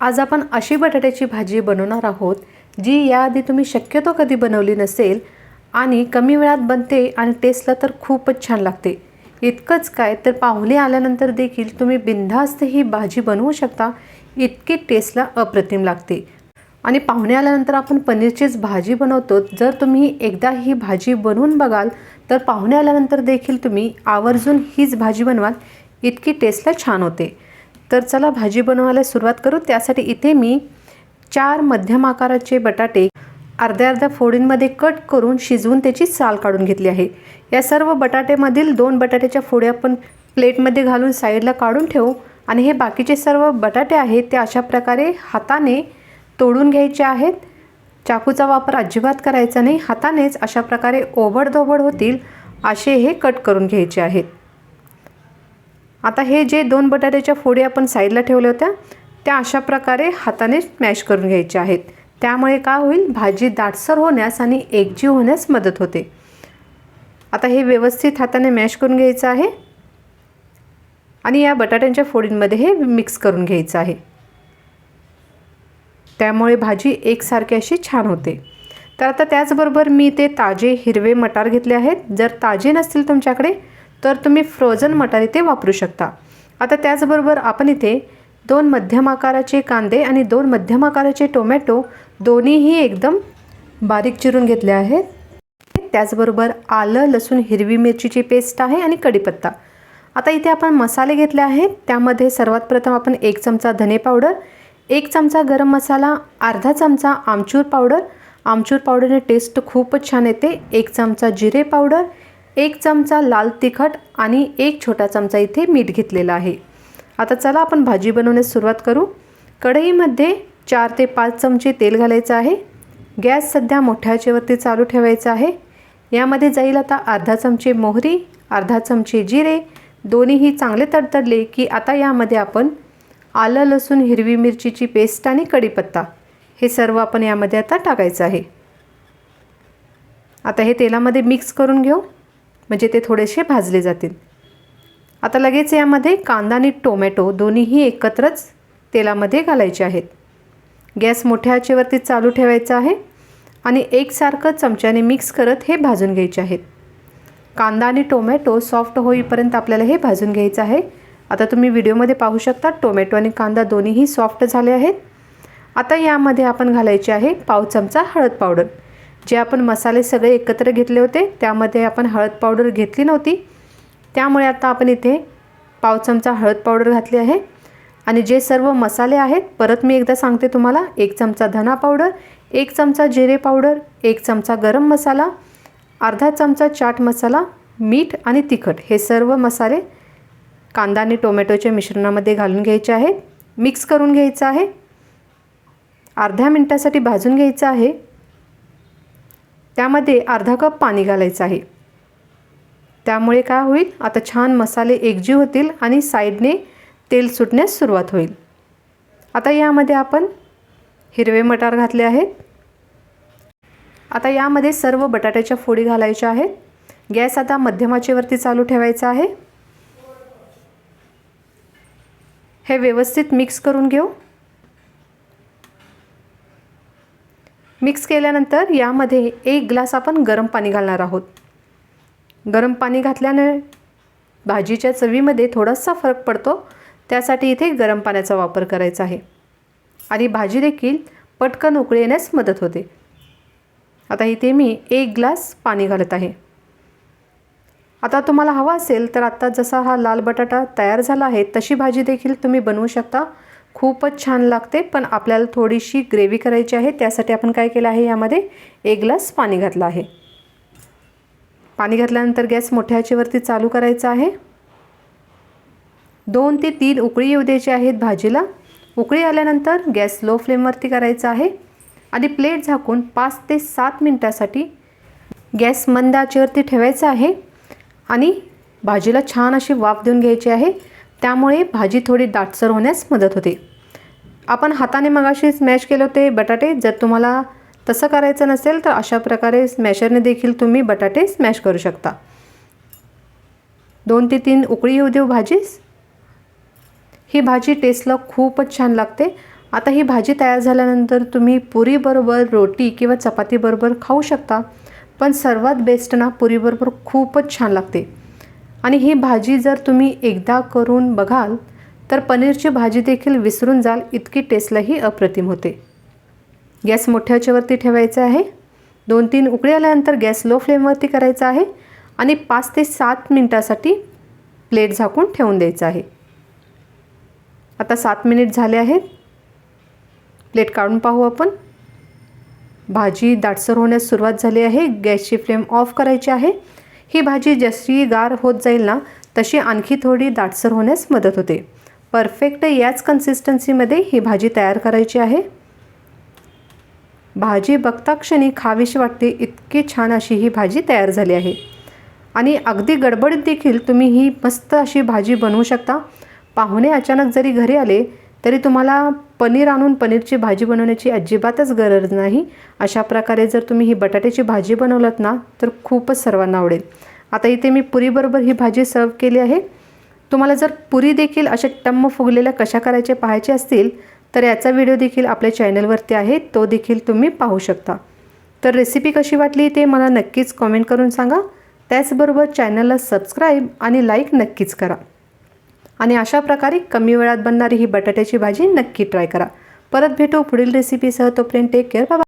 आज आपण अशी बटाट्याची भाजी बनवणार आहोत जी याआधी तुम्ही शक्यतो कधी बनवली नसेल आणि कमी वेळात बनते आणि टेस्टला तर खूपच छान लागते. इतकंच काय तर पाहुणे आल्यानंतर देखील तुम्ही बिनधास्त ही भाजी बनवू शकता इतकी टेस्टला अप्रतिम लागते. आणि पाहुणे आल्यानंतर आपण पनीरचीच भाजी बनवतो. जर तुम्ही एकदा ही भाजी बनवून बघाल तर पाहुणे आल्यानंतर देखील तुम्ही आवर्जून हीच भाजी बनवाल इतकी टेस्टला छान होते. तर चला भाजी बनवायला सुरुवात करू. त्यासाठी इथे मी चार मध्यम आकाराचे बटाटे अर्ध्या अर्ध्या फोडींमध्ये कट करून शिजवून त्याची साल काढून घेतली आहे. या सर्व बटाट्यामधील दोन बटाट्याच्या फोड्या आपण प्लेटमध्ये घालून साईडला काढून ठेवू. आणि हे बाकीचे सर्व बटाटे आहेत ते अशा प्रकारे हाताने तोडून घ्यायचे आहेत. चाकूचा वापर अजिबात करायचा नाही हातानेच अशा प्रकारे ओबडधोबड होतील असे हे कट करून घ्यायचे आहेत. आता हे जे दोन बटाट्याच्या फोडी आपण साईडला ठेवल्या होत्या त्या अशा प्रकारे हाताने स्मॅश करून घ्यायच्या आहेत. त्यामुळे काय होईल? भाजी दाटसर होण्यास आणि एकजीव होण्यास मदत होते. आता हे व्यवस्थित हाताने मॅश करून घ्यायचं आहे. आणि या बटाट्यांच्या फोडींमध्ये हे मिक्स करून घ्यायचं आहे. त्यामुळे भाजी एकसारखी अशी छान होते. तर आता त्याचबरोबर मी ते ताजे हिरवे मटार घेतले आहेत. जर ताजे नसतील तुमच्याकडे तर तुम्ही फ्रोझन मटार इथे वापरू शकता. आता त्याचबरोबर आपण इथे दोन मध्यम आकाराचे कांदे आणि दोन मध्यम आकाराचे टोमॅटो दोन्हीही एकदम बारीक चिरून घेतले आहेत. त्याचबरोबर आलं लसूण हिरवी मिरचीची पेस्ट आहे आणि कढीपत्ता. आता इथे आपण मसाले घेतले आहेत. त्यामध्ये सर्वात प्रथम आपण एक चमचा धने पावडर एक चमचा गरम मसाला अर्धा चमचा आमचूर पावडर. आमचूर पावडरने टेस्ट खूपच छान येते. एक चमचा जिरे पावडर एक चमचा लाल तिखट आणि एक छोटा चमचा इथे मीठ घेतलेला आहे. आता चला आपण भाजी बनवण्यास सुरुवात करू. कढईमध्ये चार ते पाच चमचे तेल घालायचं आहे. गॅस सध्या मोठ्या आचेवरती चालू ठेवायचा आहे. यामध्ये जाईल आता अर्धा चमचे मोहरी अर्धा चमचे जिरे दोन्हीही चांगले तडतडले की आता यामध्ये आपण आलं लसूण हिरवी मिरचीची पेस्ट आणि कढीपत्ता हे सर्व आपण यामध्ये आता टाकायचं आहे. आता हे तेलामध्ये मिक्स करून घेऊ. म्हणजे ते थोडेसे भाजले जातील. आता लगेच यामध्ये कांदा आणि टोमॅटो दोन्हीही एकत्रच तेलामध्ये घालायचे आहेत. गॅस मोठ्या आचेवरती चालू ठेवायचा आहे आणि एकसारखं चमच्याने मिक्स करत हे भाजून घ्यायचे आहेत. कांदा आणि टोमॅटो सॉफ्ट होईपर्यंत आपल्याला हे भाजून घ्यायचं आहे. आता तुम्ही व्हिडिओमध्ये पाहू शकता टोमॅटो आणि कांदा दोन्हीही सॉफ्ट झाले आहेत. आता यामध्ये आपण घालायचे आहे पाव चमचा हळद पावडर. जे आपण मसाले सगळे एकत्र घेतले होते त्यामध्ये आपण हळद पावडर घेतली नव्हती. त्यामुळे आता आपण इथे पाव चमचा हळद पावडर घातली आहे. आणि जे सर्व मसाले आहेत परत मी एकदा सांगते तुम्हाला एक चमचा धना पावडर एक चमचा जिरे पावडर एक चमचा गरम मसाला अर्धा चमचा चाट मसाला मीठ आणि तिखट हे सर्व मसाले कांदा आणि टोमॅटोच्या मिश्रणामध्ये घालून घ्यायचे आहेत. मिक्स करून घ्यायचं आहे. अर्ध्या मिनटासाठी भाजून घ्यायचं आहे. त्यामध्ये अर्धा कप पाणी घालायचं आहे. त्यामुळे काय होईल? आता छान मसाले एकजीव होतील आणि साईडने तेल सुटण्यास सुरुवात होईल. आता यामध्ये आपण हिरवे मटार घातले आहेत. आता यामध्ये सर्व बटाट्याच्या फोडी घालायच्या आहेत. गॅस आता मध्यमाचेवरती चालू ठेवायचा आहे. हे व्यवस्थित मिक्स करून घेऊ. मिक्स केल्यानंतर यामध्ये एक ग्लास आपण गरम पाणी घालणार आहोत. गरम पाणी घातल्याने भाजीच्या चवीमध्ये थोडासा फरक पडतो. त्यासाठी इथे गरम पाण्याचा वापर करायचा आहे. आणि भाजी देखील पटकन उकळी येण्यास मदत होते. आता इथे मी एक ग्लास पाणी घालत आहे. आता तुम्हाला हवा असेल तर आत्ता जसा हा लाल बटाटा तयार झाला आहे तशी भाजी देखील तुम्ही बनवू शकता. खूपच छान लागते पण आपल्याला थोडीशी ग्रेव्ही करायची आहे. त्यासाठी आपण काय केलं आहे? यामध्ये एक ग्लास पाणी घातलं आहे. पाणी घातल्यानंतर गॅस मोठ्या आचेवरती चालू करायचा आहे. दोन ते तीन उकळी येऊ द्यायची आहेत भाजीला. उकळी आल्यानंतर गॅस लो फ्लेमवरती करायचा आहे. आणि प्लेट झाकून पाच ते सात मिनटासाठी गॅस मंद आचेवरती ठेवायचा आहे. आणि भाजीला छान अशी वाफ देऊन घ्यायची आहे. त्यामुळे भाजी थोडी दाटसर होण्यास मदत होते. आपण हाताने मगाशी स्मॅश केले होते बटाटे. जर तुम्हाला तसं करायचं नसेल तर अशा प्रकारे स्मॅशरने देखील तुम्ही बटाटे स्मॅश करू शकता. दोन ते तीन उकळी येऊ देऊ भाजीस. ही भाजी टेस्टला खूपच छान लागते. आता ही भाजी तयार झाल्यानंतर तुम्ही पुरीबरोबर रोटी किंवा चपातीबरोबर खाऊ शकता. पण सर्वात बेस्ट ना पुरीबरोबर खूपच छान लागते. आणि ही भाजी जर तुम्ही एकदा करून बघाल तर पनीरची भाजी देखील विसरून जाल इतकी टेस्टलाही अप्रतिम होते. गॅस मोठ्याच्यावरती ठेवायचा आहे. दोन तीन उकळी आल्यानंतर गॅस लो फ्लेमवरती करायचा आहे आणि पाच ते सात मिनटासाठी प्लेट झाकून ठेवून द्यायचं आहे. आता सात मिनिट झाले आहेत. प्लेट काढून पाहू आपण. भाजी दाटसर होण्यास सुरुवात झाली आहे. गॅसची फ्लेम ऑफ करायची आहे. ही भाजी जशी गार होत जाईल ना तशी आणखी थोडी दाटसर होण्यास मदत होते. परफेक्ट याच कन्सिस्टन्सीमध्ये ही भाजी तयार करायची आहे. भाजी बघता क्षणी खावीशी वाटते इतकी छान अशी ही भाजी तयार झाली आहे. आणि अगदी गडबडीत देखील तुम्ही ही मस्त अशी भाजी बनवू शकता. पाहुणे अचानक जरी घरी आले तरी तुम्हाला पनीर आणून पनीरची भाजी बनवण्याची अजिबातच गरज नाही. अशा प्रकारे जर तुम्ही ही बटाट्याची भाजी बनवलात ना तर खूपच सर्वांना आवडेल. आता इथे मी पुरीबरोबर ही भाजी सर्व केली आहे. तुम्हाला जर पुरी देखील अशा टम्म फुगलेल्या कशा करायचे पाहायचे असतील तर याचा व्हिडिओ देखील आपल्या चॅनलवरती आहे. तो देखील तुम्ही पाहू शकता. तर रेसिपी कशी वाटली ते मला नक्कीच कॉमेंट करून सांगा. त्याचबरोबर चॅनलला सबस्क्राईब आणि लाईक नक्कीच करा. आणि अशा प्रकारे कमी वेळात बनणारी ही बटाट्याची भाजी नक्की ट्राय करा. परत भेटू पुढील रेसिपीसह तोपर्यंत टेक केअर बाबा